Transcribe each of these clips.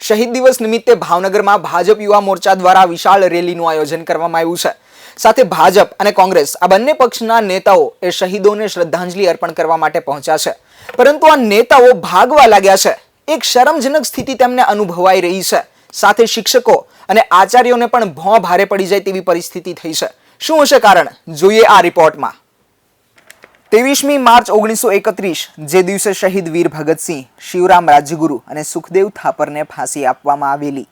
શહીદ દિવસ નિમિત્તે ભાવનગરમાં ભાજપ યુવા મોરચા દ્વારા વિશાળ રેલીનું આયોજન કરવામાં આવ્યું છે. સાથે ભાજપ અને કોંગ્રેસ આ બંને પક્ષના નેતાઓ એ શહીદોને શ્રદ્ધાંજલિ અર્પણ કરવા માટે પહોંચ્યા છે. પરંતુ આ નેતાઓ ભાગવા લાગ્યા છે. એક શરમજનક સ્થિતિ તેમને અનુભવાઈ રહી છે. સાથે શિક્ષકો અને આચાર્યોને પણ ભોં ભારે પડી જાય તેવી પરિસ્થિતિ થઈ છે. શું હશે કારણ? જોઈએ આ રિપોર્ટમાં. ત્રેવીસમી માર્ચ ઓગણીસો એકત્રીસ, જે દિવસે શહીદ વીર ભગતસિંહ, શિવરામ રાજ્યગુરુ અને સુખદેવ થાપરને ફાંસી આપવામાં આવેલી.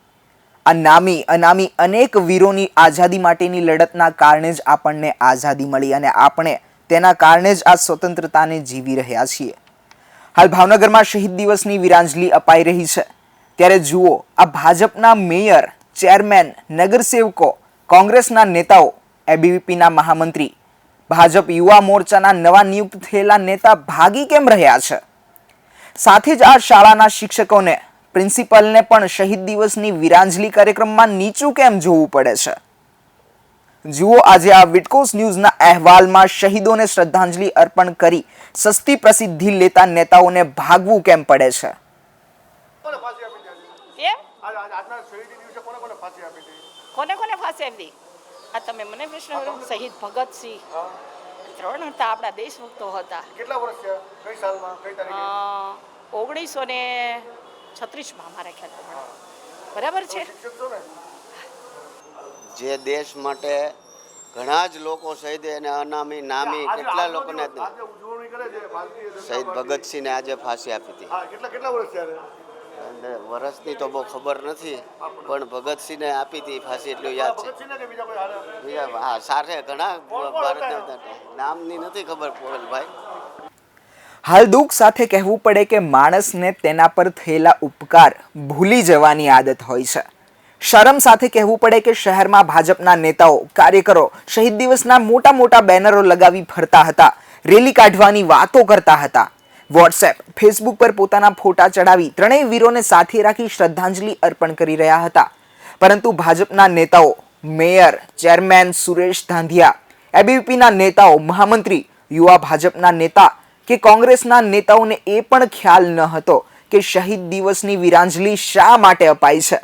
આ નામી, અનામી અનેક વીરોની આઝાદી માટેની લડતના કારણે જ આપણને આઝાદી મળી અને આપણે તેના કારણે જ આ સ્વતંત્રતાને જીવી રહ્યા છીએ. હાલ ભાવનગરમાં શહીદ દિવસની વિરાંજલી અપાઈ રહી છે. ત્યારે જુઓ, આ ભાજપના મેયર, ચેરમેન, નગરસેવકો, કોંગ્રેસના નેતાઓ, એબીવીપીના મહામંત્રી ભાજપ યુવા મોરચાના નવા નિયુક્ત થયેલા નેતા ભાગી કેમ રહ્યા છે? સાથે જ આ શાળાના શિક્ષકોને પ્રિન્સિપલને પણ શહીદ દિવસની વિરાંજલી કાર્યક્રમમાં નીચું કેમ જોવું પડે છે? જુઓ આજે આ વિટકોસ ન્યૂઝના અહેવાલમાં શહીદોને શ્રદ્ધાંજલિ અર્પણ કરી સસ્તી પ્રસિદ્ધિ લેતા નેતાઓને ભાગવું કેમ પડે છે? કોને ફાંસી આપી દીધી કેમ? આજ આજ- આજના શહીદી દિવસે કોને કોને ફાંસી આપી? આ તમે મને પ્રશ્ન કરો? શહીદ ભગતસિંહ ત્રણ હતા આપણા દેશભક્તો હતા. કેટલા વર્ષ થયા? કઈ સાલમાં? કઈ તારીખે? ઓગણીસો ને છત્રીસમાં મારા ખ્યાલ બરાબર છે? જે દેશ માટે ઘણા જ લોકો શહીદ અને અનામી નામી કેટલા લોકોને શહીદ ભગતસિંહને આજે ફાંસી આપી હતી. કેટલા કેટલા વર્ષ? અને વરસની તો બહુ ખબર નથી પણ ભગતસિંહને આપી હતી ફાંસી એટલું યાદ છે. હા સાથે ઘણા ભારત નામની નથી ખબર પોલભાઈ હાલ દુઃખ સાથે કહેવું પડે કે માણસને તેના પર થયેલા ઉપકાર ભૂલી જવાની આદત હોય છે. શરમ સાથે કહેવું પડે કે શહેરમાં ભાજપના નેતાઓ કાર્યકરો શહીદ દિવસના મોટા મોટા બેનરો લગાવી ફરતા હતા રેલી કાઢવાની વાતો કરતા હતા. વોટ્સએપ. ફેસબુક પર પોતાના ફોટા ચડાવી ત્રણેય વીરોને સાથે રાખી શ્રદ્ધાંજલિ અર્પણ કરી રહ્યા હતા. પરંતુ ભાજપના નેતાઓ, મેયર, ચેરમેન સુરેશ ધાંધિયા, એબીવીપીના નેતાઓ, મહામંત્રી, યુવા ભાજપના નેતા કે કોંગ્રેસના નેતાઓને એ પણ ખ્યાલ ન હતો કે શહીદ દિવસની વિરાંજલી શા માટે અપાઈ છે?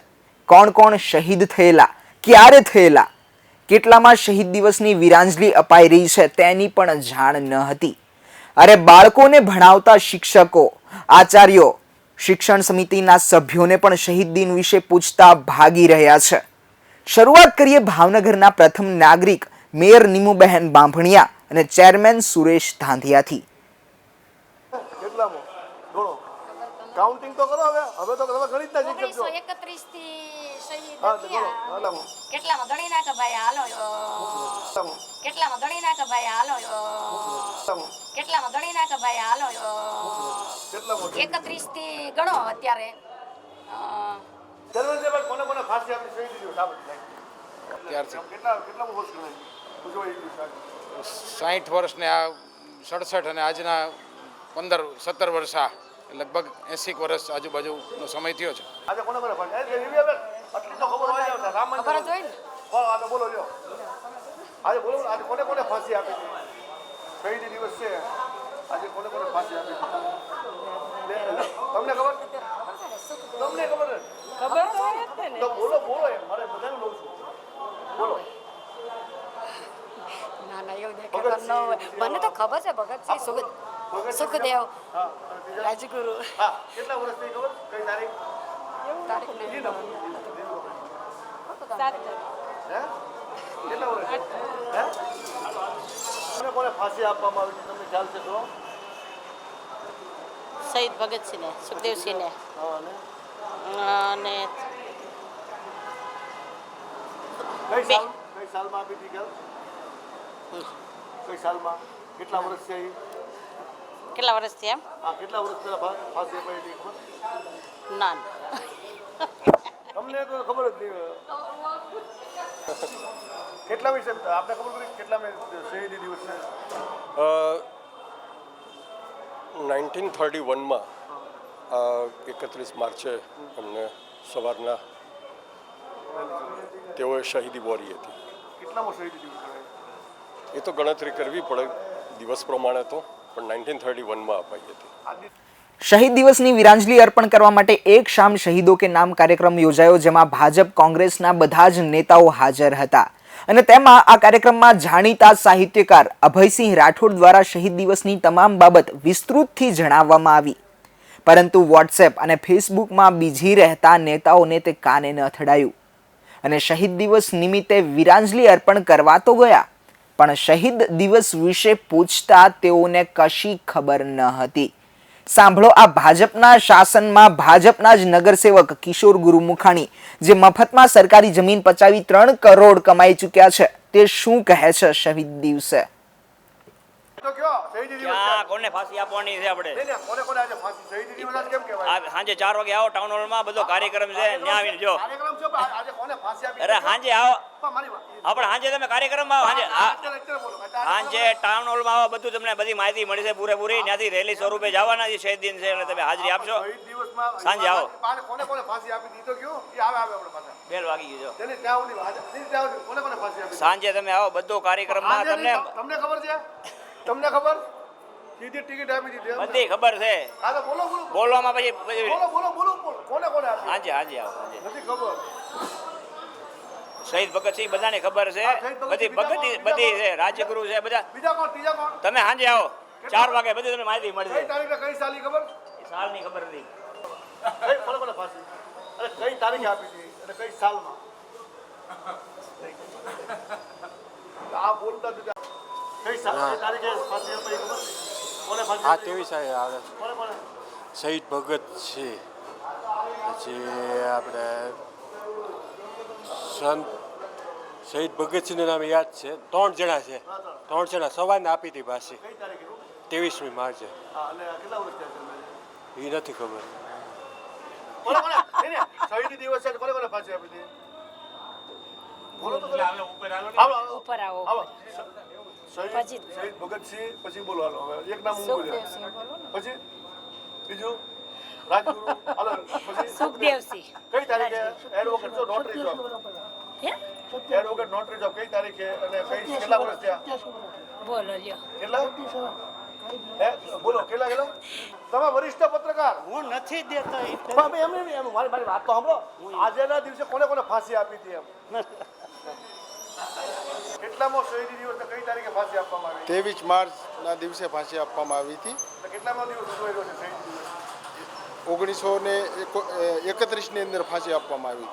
કોણ કોણ શહીદ થયેલા? ક્યારે થયેલા? કેટલામાં શહીદ દિવસની વિરાંજલી અપાઈ રહી છે તેની પણ જાણ ન હતી. અરે બાળકોને ભણાવતા શિક્ષકો આચાર્યો શિક્ષણ સમિતિના સભ્યોને પણ શહીદ દિન વિશે પૂછતા ભાગી રહ્યા છે. શરૂઆત કરીએ ભાવનગરના પ્રથમ નાગરિક મેયર નીમુબહેન બાંભણિયા અને ચેરમેન સુરેશ ધાંધિયાથી. કાઉન્ટિંગ તો કરો હવે. હવે તો તમે ગણિત ના શિક્ષક છો. થી શહીદ હા તો ગણો થયા કેટલામાં? ગણી નાખે ભાઈ હાલો. કેટલામાં? ગણી નાખે ભાઈ હાલો. કેટલામાં? ગણી નાખે ભાઈ હાલો એકત્રીસથી ગણો? અત્યારે. સાઠ વર્ષને આ સડસઠ અને આજના પંદર સત્તર વર્ષ આ લગભગ એસી વર્ષ આજુબાજુનો સમય થયો છે. આજે બોલો આજે બોલો ને, આજે કોને કોને ફાંસી આપી શહીદી દિવસ છે આજે કોને કોને ફાંસી આપી. તમને ખબર? તમને ખબર? ખબર તો બોલો બોલો મારે બધાને લઉં છું. બોલો. ના ના એવું ન હોય. મને તો ખબર છે ભગતસિંહ સુખ સુખદેવ? રાજગુરુ. કેટલા વર્ષથી ખબર? કઈ તારીખ? તારીખ. નહીં કેટલા વર્ષ હે? કોને કોને ફાંસી આપવામાં આવી હતી તમને ખ્યાલ છે તો? શહીદ ભગતસિંહને સુખદેવસિંહને. અને? કઈ સાલ કઈ સાલમાં આપી હતી ખ્યાલ? કઈ સાલમાં? કેટલા વર્ષ છે કેટલા વર્ષથી એમ? હા કેટલા વર્ષ પહેલા ફાંસી અપાઈ હતી? ના. તમને તો ખબર જ નહીં. કેટલા વિશે આપને ખબર પડી કેટલા શહીદી દિવસ છે? નાઇન્ટીન થર્ટી વનમાં એકત્રીસ માર્ચે એમને સવારના તેઓએ શહીદી વોરી હતી. કેટલામો શહીદી દિવસ એ તો ગણતરી કરવી પડે દિવસ પ્રમાણે તો પણ નાઇન્ટીન થર્ટી વનમાં અપાઈ હતી. શહીદ દિવસની વિરાંજલી અર્પણ કરવા માટે એક શામ શહીદો કે નામ કાર્યક્રમ યોજાયો જેમાં ભાજપ કોંગ્રેસના બધા જ નેતાઓ હાજર હતા. અને તેમાં આ કાર્યક્રમમાં જાણીતા સાહિત્યકાર અભયસિંહ રાઠોડ દ્વારા શહીદ દિવસની તમામ બાબત વિસ્તૃતથી જણાવવામાં આવી. પરંતુ વોટ્સએપ અને ફેસબુકમાં બીજી રહેતા નેતાઓને તે કાને ન અથડાયું. અને શહીદ દિવસ નિમિત્તે વિરાંજલી અર્પણ કરવા તો ગયા, પણ શહીદ દિવસ વિશે પૂછતા તેઓને કશી ખબર ન હતી. સાંભળો, આ ભાજપના શાસનમાં ભાજપના જ નગરસેવક કિશોર ગુરુમુખાણી, જે મફતમાં સરકારી જમીન પચાવી ત્રણ કરોડ કમાઈ ચૂક્યા છે, તે શું કહે છે શહીદ દિવસે? તો કયો? શહીદી દિવસ ક્યાં કોને ફાંસી આપવાની છે આપણે? નહીં, નહીં, કોને કોને આજે ફાંસી? શહીદી દિવસ આજે કેમ કહેવાય? આ સાંજે ચાર વાગે આવો ટાઉન હોલમાં બધો કાર્યક્રમ છે ત્યાં આવીને જો. કાર્યક્રમ છે પણ આજે કોને ફાંસી આપી? અરે સાંજે આવો. પણ મારી વાત આપણે સાંજે તમે કાર્યક્રમમાં આવો. સાંજે અત્યારે અત્યારે બોલો. અત્યારે સાંજે ટાઉન હોલમાં આવો બધું તમને બધી માહિતી મળી છે પૂરેપૂરી. ત્યાંથી રેલી સ્વરૂપે જવાના છે શહીદ દિન છે એટલે તમે હાજરી આપશો. શહીદ દિવસમાં સાંજે આવો. બાને કોને કોને ફાંસી આપી દીધી? કયો? એ આવે આવે આપણે પાછા બેલ વાગી ગયો તેને ત્યાં સુધી આજે નહીં ત્યાં સુધી કોને કોને ફાંસી આપી સાંજે તમે આવો બધો કાર્યક્રમમાં આજે તમને નહીં, તમને ખબર છે? તમને ખબર? સીધી ટિકિટ આપી દીધી બધી ખબર છે. હા તો બોલો બોલો. બોલવામાં પછી પછી બોલો બોલો બોલો. કોને કોને આપી? હાજી સાંજે આવો હાજી. નથી ખબર. શહીદ ભગતસિંહ બધાને ખબર છે. બધી ભગત બધી છે રાજ્યગુરુ છે બધા. બીજા કોણ ત્રીજા કોણ તમે સાંજે આવો. ચાર વાગે બધી તમને માહિતી મળી જાય તારીખ તારીખે કઈ સાલી ખબર? સાલની ખબર નથી કઈ કોને કોને ફાંસી. અરે કઈ તારીખ આપી હતી? અને કઈ સાલમાં? આ બોલતા જ હા ત્રેવીસ આવે? શહીદ ભગત છે. પછી આપણે સંત શહીદ ભગતસિંહનું નામ યાદ છે. ત્રણ જણા છે. ત્રણ. જણા સવારને આપી હતી પાછી. ત્રેવીસમી માર્ચે. હા અને કેટલા વર્ષ થયા છે એ નથી ખબર. હાલો, હાલો. ઉપર આવો. શહીદ શહીદ ભગતસિંહ પછી બોલો હાલો હવે એક નામ હું બોલ્યો? પછી? બીજું? રાજગુરુ? હાલો પછી? સુખદેવસિંહ કઈ તારીખે? એડવોકેટ છો notary job. Advocate notary job. કઈ તારીખે? અને કઈ કેટલા વર્ષ થયા? બોલો. લ્યો. કેટલા? બોલો. કેટલા કેટલા? તમે વરિષ્ઠ પત્રકાર. હું નથી દેતો એમ નહીં, એમ મારી મારી વાત તો સાંભળો. આજના દિવસે કોને કોને ફાંસી આપી હતી એમ? કેટલામો શહીદી દિવસ કઈ તારીખે ફાંસી આપવામાં આવી? ત્રેવીસ માર્ચના દિવસે ફાંસી આપવામાં આવી હતી. કેટલામો દિવસ ઉજવાયેલો છે શહીદ દિવસ ઓગણીસો ને એકત્રીસની અંદર ફાંસી આપવામાં આવી.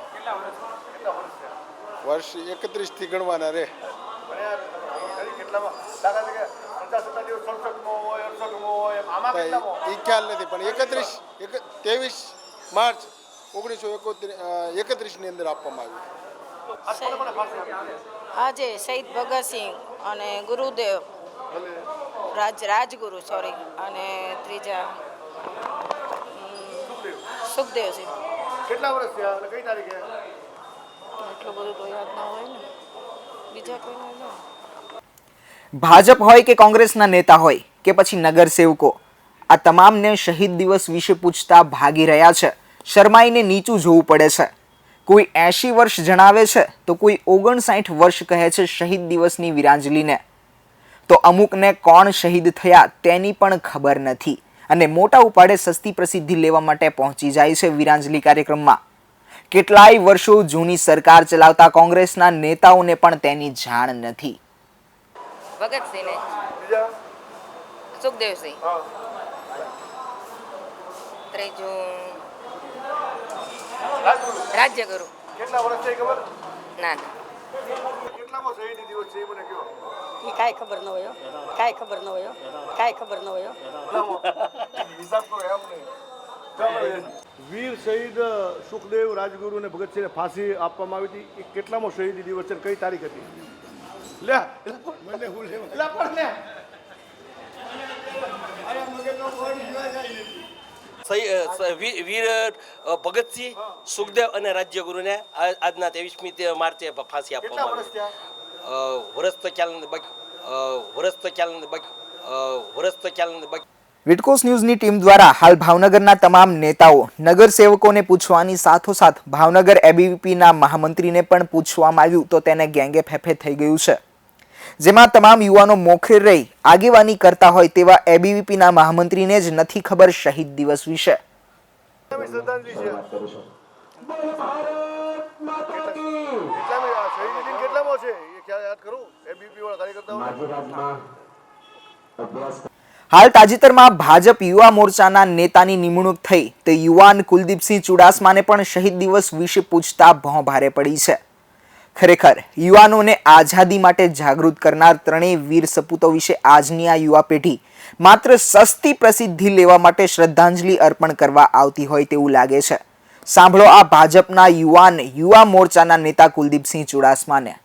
વર્ષ એકત્રીસથી ગણવાના રહે. એ ખ્યાલ નથી પણ એકત્રીસ ત્રેવીસ માર્ચ ઓગણીસો એકત્રીસ એકત્રીસની અંદર આપવામાં આવી. આજે શહીદ ભગતસિંહ અને ગુરુદેવ રાજ રાજગુરુ સોરી અને ત્રીજા સુખદેવ સુખદેવસિંહ કેટલા વર્ષ થયા અને કઈ તારીખે? એટલું બધું તો યાદ ના હોય ને. બીજા કોઈ ના. ભાજપ હોય કે કોંગ્રેસના નેતા હોય કે પછી નગરસેવકો આ તમામને શહીદ દિવસ વિશે પૂછતા ભાગી રહ્યા છે. શરમાઈને નીચું જોવું પડે છે. કોઈ એંશી વર્ષ જણાવે છે તો કોઈ ઓગણસાઠ વર્ષ કહે છે શહીદ દિવસની વિરાંજલીને. તો અમુકને કોણ શહીદ થયા તેની પણ ખબર નથી અને મોટા ઉપાડે સસ્તી પ્રસિદ્ધિ લેવા માટે પહોંચી જાય છે વિરાંજલી કાર્યક્રમમાં. કેટલાય વર્ષો જૂની સરકાર ચલાવતા કોંગ્રેસના નેતાઓને પણ તેની જાણ નથી. ભગતસિંહ સુખદેવસિંહ? ત્રીજું રાજ્યગુરુ. કેટલા વર્ષ છે ખબર? ના ના. કેટલામો શહીદી દિવસ છે એ મને કહો. એ કાંઈ ખબર ન હોય હો. કાંઈ ખબર ન હોય હો. કાંઈ ખબર ન હોય હિસાબ કરો એમ નહીં. વીર શહીદ સુખદેવ રાજગુરુ અને ભગતસિંહને ફાંસી આપવામાં આવી હતી. એ કેટલામો શહીદી દિવસ છે કઈ તારીખ હતી? લે મને હું લે લે પણ લે વીર ભગતસિંહ સુખદેવ અને રાજ્યગુરુને આજના ત્રેવીસમી માર્ચે ફાંસી આપવામાં આવી. વર્ષ તો ખ્યાલ બાકી વર્ષ તો ખ્યાલ બાકી વર્ષ તો ખ્યાલ બાકી. વિટકોસ ન્યૂઝની ટીમ દ્વારા હાલ ભાવનગરના તમામ નેતાઓ નગરસેવકોને પૂછવાની સાથોસાથ ભાવનગર એબીવીપીના મહામંત્રીને પણ પૂછવામાં આવ્યું તો તેને ગેંગે ફેફે થઈ ગયું છે. જેમાં તમામ યુવાનો મોખરે રહી આગેવાની કરતા હોય તેવા એબીવીપીના મહામંત્રીને જ નથી ખબર શહીદ દિવસ વિશે. હાલ તાજેતરમાં ભાજપ યુવા મોરચાના નેતાની નિમણૂક થઈ. તે યુવાન કુલદીપસિંહ ચુડાસમાને પણ શહીદ દિવસ વિશે પૂછતા ભોં ભારે પડી છે. ખરેખર યુવાનોને આઝાદી માટે જાગૃત કરનાર ત્રણેય વીર સપૂતો વિશે આજની આ યુવા પેઢી માત્ર સસ્તી પ્રસિદ્ધિ લેવા માટે શ્રદ્ધાંજલિ અર્પણ કરવા આવતી હોય તેવું લાગે છે. સાંભળો આ ભાજપના યુવાન યુવા મોરચાના નેતા કુલદીપસિંહ ચુડાસમાને.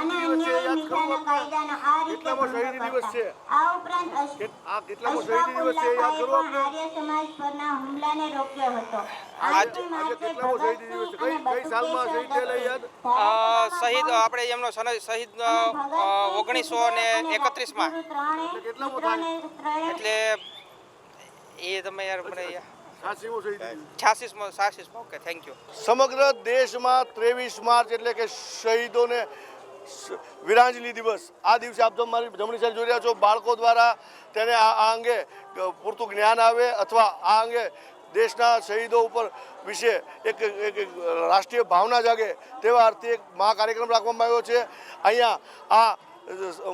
શ્રદ્ધા- છે યાદ કરું આપણે કેટલામો શહીદી દિવસ છે? આ કેટલામો શહીદી દિવસ છે યાદ કરું આપણે આજે આજે કેટલામો શહીદી દિવસ છે? કઈ કઈ સાલમાં શહીદ થયેલા યાદ? શહીદ આપણે એમનો શહીદ ઓગણીસો ને એકત્રીસમાં. માં કેટલામો થાય એટલે એ તમે યાર મને છ્યાસીસમાં છ્યાસીસમાં? ઓકે થેન્ક યુ સમગ્ર દેશમાં ત્રેવીસ માર્ચ એટલે કે શહીદોને વીરાંજલિ દિવસ. આ દિવસે આપ મારી જમણી સાઈડ જોઈ રહ્યા છો, બાળકો દ્વારા તેને આ અંગે પૂરતું જ્ઞાન આવે અથવા આ અંગે દેશના શહીદો ઉપર વિશે એક એક રાષ્ટ્રીય ભાવના જાગે તેવા અર્થે એક મહા કાર્યક્રમ રાખવામાં આવ્યો છે. અહીંયા આ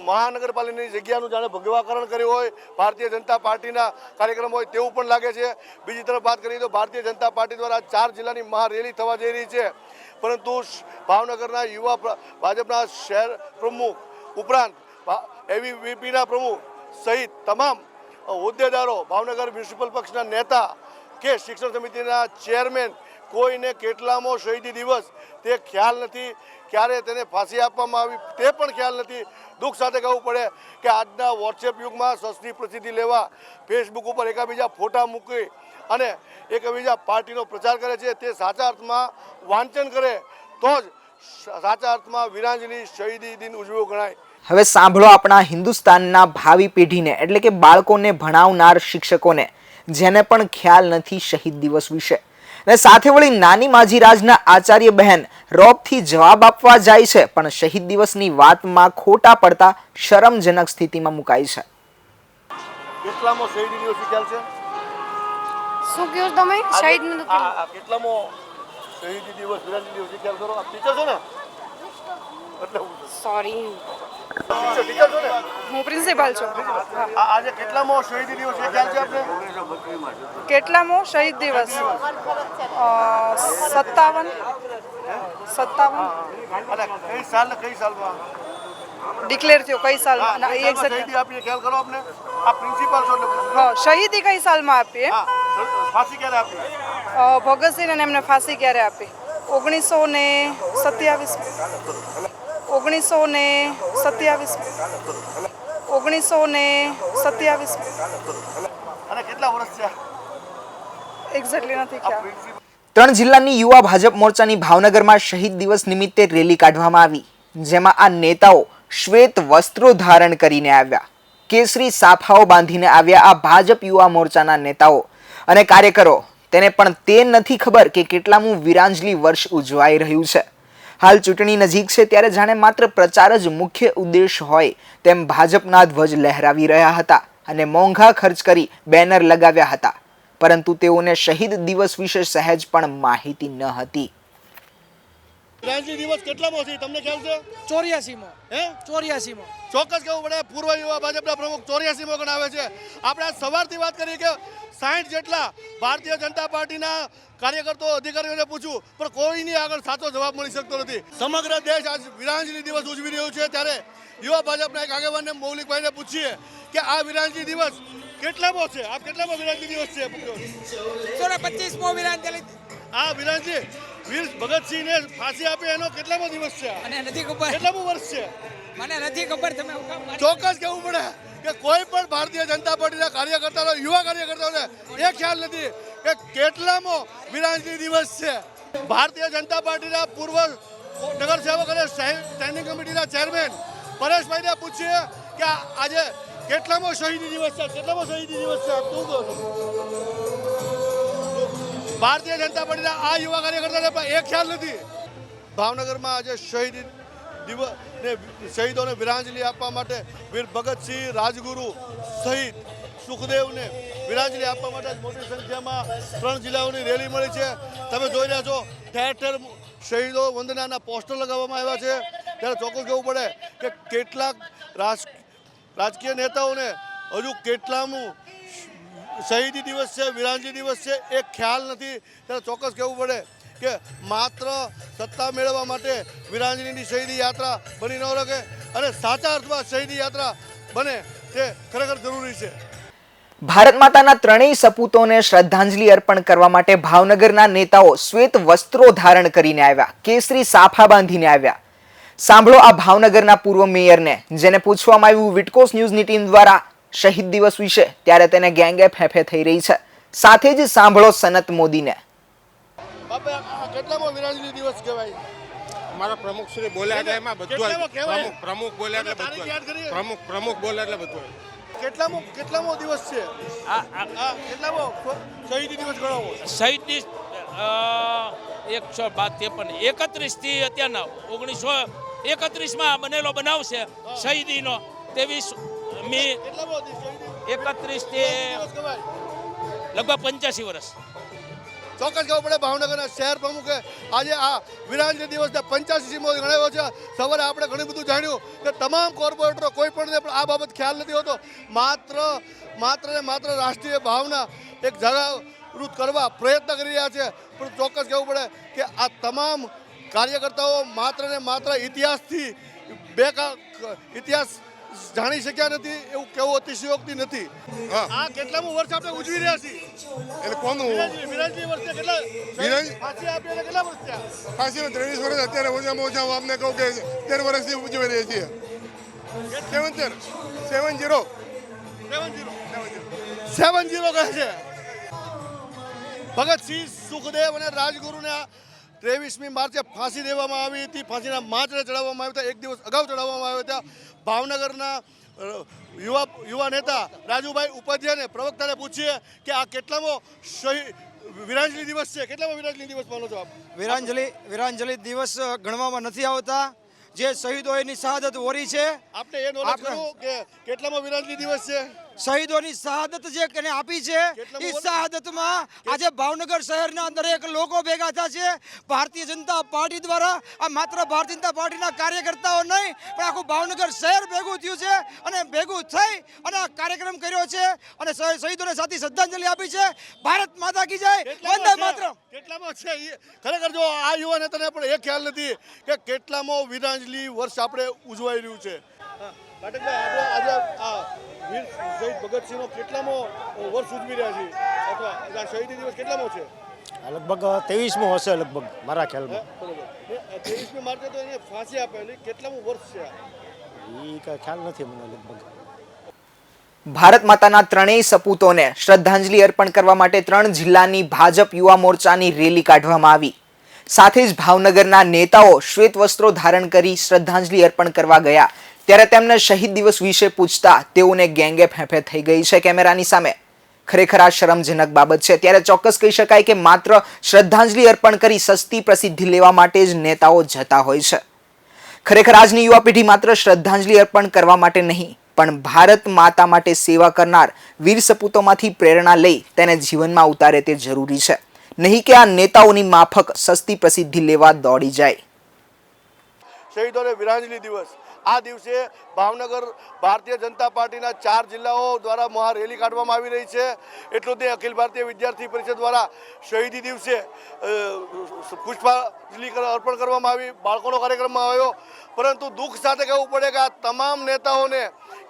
મહાનગરપાલિકાની જગ્યાનું જાણે ભગવાકરણ કર્યું હોય, ભારતીય જનતા પાર્ટીના કાર્યક્રમ હોય તેવું પણ લાગે છે. બીજી તરફ વાત કરીએ તો ભારતીય જનતા પાર્ટી દ્વારા ચાર જિલ્લાની મહારેલી થવા જઈ રહી છે. પરંતુ ભાવનગરના યુવા ભાજપના શહેર પ્રમુખ ઉપરાંત એવીવીપીના પ્રમુખ સહિત તમામ હોદ્દેદારો, ભાવનગર મ્યુનિસિપલ પક્ષના નેતા કે શિક્ષણ સમિતિના ચેરમેન કોઈને કેટલામો શહીદી દિવસ તે ખ્યાલ નથી ક્યારે તેને ફાંસી આપવામાં આવી તે પણ ખ્યાલ નથી. દુઃખ સાથે કહેવું પડે કે આજના વોટ્સએપ યુગમાં સસ્તી પ્રસિદ્ધિ લેવા ફેસબુક ઉપર એકાબીજા ફોટા મૂકી અને એકબીજા પાર્ટીનો પ્રચાર કરે છે તે સાચા અર્થમાં વાંચન કરે તો જ સાચા અર્થમાં વીરાંજલિ શહીદી દિન ઉજવ્યો ગણાય. હવે સાંભળો આપણા હિન્દુસ્તાનના ભાવિ પેઢીને એટલે કે બાળકોને ભણાવનાર શિક્ષકોને જેને પણ ખ્યાલ નથી શહીદ દિવસ વિશે. અને સાથે વળી નાની માજીરાજના આચાર્ય બહેન રોબથી જવાબ આપવા જાય છે પણ શહીદ દિવસની વાતમાં ખોટા પડતા શરમજનક સ્થિતિમાં મુકાય છે. કેટલામો શહીદ દિવસ ખ્યાલ છે? શું કહો તમે? શહીદ આ કેટલામો શહીદ દિવસ વીરાંજલિ દિવસ ખ્યાલ કરો આપ ટીચર છો ને? સોરી ને? હું પ્રિન્સિપાલ છું. આજે કેટલામો શહીદ દિવસ છે ખ્યાલ છે આપને? કેટલામો શહીદ દિવસ? સત્તાવન. સત્તાવન. કઈ સાલ ને કઈ સાલમાં? ડિક્લેર થયો કઈ સાલમાં ના, કઈ એ સાલમાં શહીદી આપી ખ્યાલ કરો આપને? આ પ્રિન્સિપાલ છો એટલે હા શહીદી કઈ સાલમાં આપી એમ? હા. ફાંસી ક્યારે આપી? ભગતસિંહને એમને ફાંસી ક્યારે આપી? ઓગણીસો ને સત્યાવીસ ઓગણીસો ને સત્યાવીસ ઓગણીસો ને સત્યાવીસ અને કેટલા વર્ષ છે એક્ઝેક્ટલી નથી ખ્યાલ. ત્રણ જિલ્લાની યુવા ભાજપ મોરચાની ભાવનગરમાં શહીદ દિવસ નિમિત્તે રેલી કાઢવામાં આવી જેમાં આ નેતાઓ શ્વેત વસ્ત્રો ધારણ કરીને આવ્યા. કેસરી સાફાઓ બાંધીને આવ્યા આ ભાજપ યુવા મોરચાના નેતાઓ. અને કાર્યકરો, તેને પણ તે નથી ખબર કે કેટલામું વિરાંજલી વર્ષ ઉજવાઈ રહ્યું છે. હાલ ચૂંટણી નજીક છે ત્યારે જાણે માત્ર પ્રચાર જ મુખ્ય ઉદ્દેશ હોય તેમ ભાજપના ધ્વજ લહેરાવી રહ્યા હતા અને મોંઘા ખર્ચ કરી બેનર લગાવ્યા હતા. પરંતુ તેઓને શહીદ દિવસ વિશે સહેજ પણ માહિતી ન હતી. વીરાંજલિ દિવસ કેટલામાં છે તમને ખ્યાલ છે? ચોર્યાસીમાં. હે? ચોર્યાસીમાં. ચોક્કસ કહેવું પડે પૂર્વ યુવા ભાજપના પ્રમુખ ચોર્યાસી મોકન આવે છે. આપણે સવારથી વાત કરી કે સાહીઠ જેટલા ભારતીય જનતા પાર્ટીના કાર્યકર્તાઓ અધિકારીઓને પૂછ્યું પણ કોઈની આગળ સાચો જવાબ મળી શકતો નથી. સમગ્ર દેશ આજ વીરાંજલિ દિવસ ઉજવી રહ્યો છે. ત્યારે યુવા ભાજપના એક આગેવાનને મૌલિકભાઈને પૂછીએ કે આ વીરાંજલિ દિવસ કેટલામો છે? આ કેટલામો વીરાંજલિ દિવસ છે સોળા પચીસમો વિરાંજલિ. આ વીરાંજલિ વીર ભગતસિંહને ફાંસી આપી એનો કેટલામો દિવસ છે મને નથી ખબર. કેટલામો વર્ષ છે? મને નથી ખબર તમે ચોક્કસ કહેવું પડે કે કોઈ પણ ભારતીય જનતા પાર્ટીના કાર્યકર્તાઓ યુવા કાર્યકર્તાઓને એ ખ્યાલ નથી કે કેટલામો વિરાંજલી દિવસ છે. ભારતીય જનતા પાર્ટીના પૂર્વ નગરસેવક અને સ્ટેન્ડિંગ કમિટીના ચેરમેન પરેશભાઈને પૂછીએ કે આજે કેટલામો શહીદી દિવસ છે? કેટલામો શહીદી દિવસ છે? શું કહો છો? ભારતીય જનતા પાર્ટીના આ યુવા કાર્યકર્તાને પણ એ ખ્યાલ નથી. ભાવનગરમાં આજે શહીદ દિવસ ને શહીદોને વિરાંજલિ આપવા માટે વીર ભગતસિંહ રાજગુરુ સહિત સુખદેવને વિરાંજલિ આપવા માટે મોટી સંખ્યામાં ત્રણ જિલ્લાઓની રેલી મળી છે. તમે જોઈ રહ્યા છો, ઠેર ઠેર શહીદો વંદનાના પોસ્ટર લગાવવામાં આવ્યા છે. ત્યારે ચોક્કસ કહેવું પડે કે કેટલાક રાજ, રાજકીય નેતાઓને હજુ કેટલામું શહીદી દિવસ છે, વિરાંજી દિવસ છે, એ ખ્યાલ નથી. ત્યારે ચોક્કસ કહેવું પડે કે માત્ર સત્તા મેળવવા માટે વિરાંજનીની શહીદી યાત્રા બની ન રહે અને સાચા અર્થમાં શહીદી યાત્રા બને તે ખરેખર જરૂરી છે. ભારત માતાના ત્રણેય સપૂતોને શ્રદ્ધાંજલિ અર્પણ કરવા માટે ભાવનગરના નેતાઓ શ્વેત વસ્ત્રો ધારણ કરીને આવ્યા, કેસરી સાફા બાંધીને આવ્યા. સાંભળો આ ભાવનગરના પૂર્વ મેયરને, જેને પૂછવામાં આવ્યું, વિટકોસ ન્યૂઝની ટીમ દ્વારા શહીદ દિવસ વિશે ત્યારે તેને ગેંગે ફેફે થઈ રહી છે. સાથે જ સાંભળો સનત મોદીને. કેટલામો વિરાંજલી દિવસ કહેવાય? અમારા પ્રમુખ શ્રી બોલ્યા હતા એમાં બધું પ્રમુખ પ્રમુખ બોલ્યા એટલે બધું પ્રમુખ પ્રમુખ બોલ્યા એટલે બધું કેટલામો કેટલામો દિવસ છે? આ કેટલામો શહીદી દિવસ ગણાવો? શહીદની એકસો બાદ ત્રેપન એકત્રીસથી અત્યારના ઓગણીસો એકત્રીસમાં બનેલો બનાવ છે શહીદીનો. ત્રેવીસ મી એકત્રીસથી લગભગ પંચ્યાસી વર્ષ. ચોક્કસ કહેવું પડે, ભાવનગરના શહેર પ્રમુખે આજે આ વિરાંજલી દિવસને પંચ્યાસીમો ગણાવ્યો છે. સવારે આપણે ઘણું બધું જાણ્યું કે તમામ કોર્પોરેટરો કોઈ પણ આ બાબત ખ્યાલ નથી હોતો. માત્ર માત્ર ને માત્ર રાષ્ટ્રીય ભાવના એક જાગૃત કરવા પ્રયત્ન કરી રહ્યા છે. પણ ચોક્કસ કહેવું પડે કે આ તમામ કાર્યકર્તાઓ માત્ર ને માત્ર ઇતિહાસથી બે ઇતિહાસ જાણી શક્યા નથી એવું કેવું અતિશયોક્તિ નથી. આ કેટલામું વર્ષ આપણે ઉજવી રહ્યા છીએ? એટલે કોનું? વિરાજલી વિરાજલી વર્ષે કેટલા વિરાજ- ફાંસી આપી કેટલા વર્ષ થયા? ફાંસીનો ત્રેવીસ વર્ષ અત્યારે ઓછામાં ઓછા આપને કહું કે તેર વર્ષથી ઉજવી રહ્યા છીએ. સેવન તેર seven zero seven zero seven zero કહે છે. ભગતસિંહ સુખદેવ અને રાજગુરુને ત્રેવીસમી માર્ચે ફાંસી દેવામાં આવી હતી. ફાંસીના માંચડે ચડાવવામાં આવ્યા હતા. એક દિવસ અગાઉ ચડાવવામાં આવ્યા હતા. ભાવનગરના યુવા યુવા નેતા રાજુભાઈ ઉપાધ્યાયને પ્રવક્તાને પૂછીએ કે આ કેટલામો શહીદ વિરાંજલી દિવસ છે? કેટલામો વિરાંજલી દિવસ માનો છો આપ? વિરાંજલિ વિરાંજલિ દિવસ ગણવામાં નથી આવતા. જે શહીદોની શહાદત ઓરી છે આપણે એ નોલેજ કે કેટલામો વિરાંજલી દિવસ છે? શહીદોની શહાદત જે એને આપી છે એ? શહાદતમાં આજે ભાવનગર શહેરના દરેક લોકો ભેગા થયા છે. ભારતીય જનતા પાર્ટી દ્વારા આ માત્ર ભારતીય જનતા પાર્ટીના કાર્યકર્તાઓ નહીં પણ આખું ભાવનગર શહેર ભેગું થયું છે અને ભેગું થઈ અને આ કાર્યક્રમ કર્યો છે અને શહીદોને સાથી શ્રદ્ધાંજલિ આપી છે. ભારત માતા કી જય. વંદે છે? માતરમ. કેટલામો છે? ખરેખર જો આ યુવા નેતાને પણ એ ખ્યાલ નથી કે કેટલામો વિરાંજલી વર્ષ આપણે ઉજવાઈ રહ્યું છે. પાઠકભાઈ આજે આ વીર શહીદ ભગતસિંહનો કેટલામો વર્ષ ઉજવી રહ્યા છીએ અથવા આ શહીદી દિવસ કેટલામો છે? લગભગ ત્રેવીસમો હશે લગભગ મારા ખ્યાલમાં. ત્રેવીસમી માર્ચે તો એને ફાંસી આપેલી. કેટલામું વર્ષ છે એ કાંઈ ખ્યાલ નથી મને લગભગ. ભારત માતાના ત્રણેય સપૂતોને શ્રદ્ધાંજલિ અર્પણ કરવા માટે ત્રણ જિલ્લાની ભાજપ યુવા મોરચાની રેલી કાઢવામાં આવી. સાથે જ ભાવનગરના નેતાઓ શ્વેત વસ્ત્રો ધારણ કરી શ્રદ્ધાંજલિ અર્પણ કરવા ગયા. ત્યારે તેમને શહીદ દિવસ વિશે પૂછતા તેઓને ગેંગે ફેંફે થઈ ગઈ છે કેમેરાની સામે. ખરેખર આ શરમજનક બાબત છે. ત્યારે ચોક્કસ કહી શકાય કે માત્ર શ્રદ્ધાંજલિ અર્પણ કરી સસ્તી પ્રસિદ્ધિ લેવા માટે જ નેતાઓ જતા હોય છે. ખરેખર આજની યુવા પેઢી માત્ર શ્રદ્ધાંજલિ અર્પણ કરવા માટે નહીં, પણ ભારત માતા માટે સેવા કરનાર વીર સપૂતોમાંથી પ્રેરણા લઈ તેને જીવનમાં ઉતારે તે જરૂરી છે. નહીં કે આ નેતાઓની માફક સસ્તી પ્રસિદ્ધિ લેવા દોડી જાય. શહીદોને વિરાંજલી દિવસ. આ દિવસે ભાવનગર ભારતીય જનતા પાર્ટીના ચાર જિલ્લાઓ દ્વારા મહા રેલી કાઢવામાં આવી રહી છે. એટલું તે અખિલ ભારતીય વિદ્યાર્થી પરિષદ દ્વારા શહીદી દિવસે પુષ્પાંજલિ અર્પણ કરવામાં આવી, બાળકોનો કાર્યક્રમમાં આવ્યો. પરંતુ દુઃખ સાથે કહેવું પડે કે આ તમામ નેતાઓને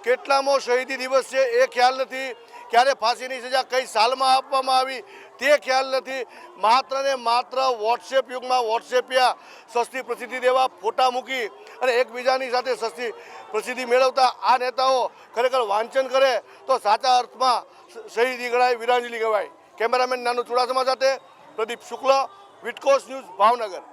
કેટલામો શહીદી દિવસ છે, એ ખ્યાલ નથી. ક્યારે ફાંસીની સજા કઈ સાલમાં આપવામાં આવી તે ખ્યાલ નથી. માત્ર ને માત્ર વોટ્સએપ યુગમાં વોટ્સએપિયા સસ્તી પ્રસિદ્ધિ દેવા ફોટા મૂકી અને એકબીજાની સાથે સસ્તી પ્રસિદ્ધિ મેળવતા આ નેતાઓ ખરેખર વાંચન કરે તો સાચા અર્થમાં શહીદી ગણાય, વિરાંજલી કહેવાય કેમેરામેન નાનું ચુડાસમા સાથે પ્રદીપ શુક્લ વિટકોસ ન્યૂઝ ભાવનગર.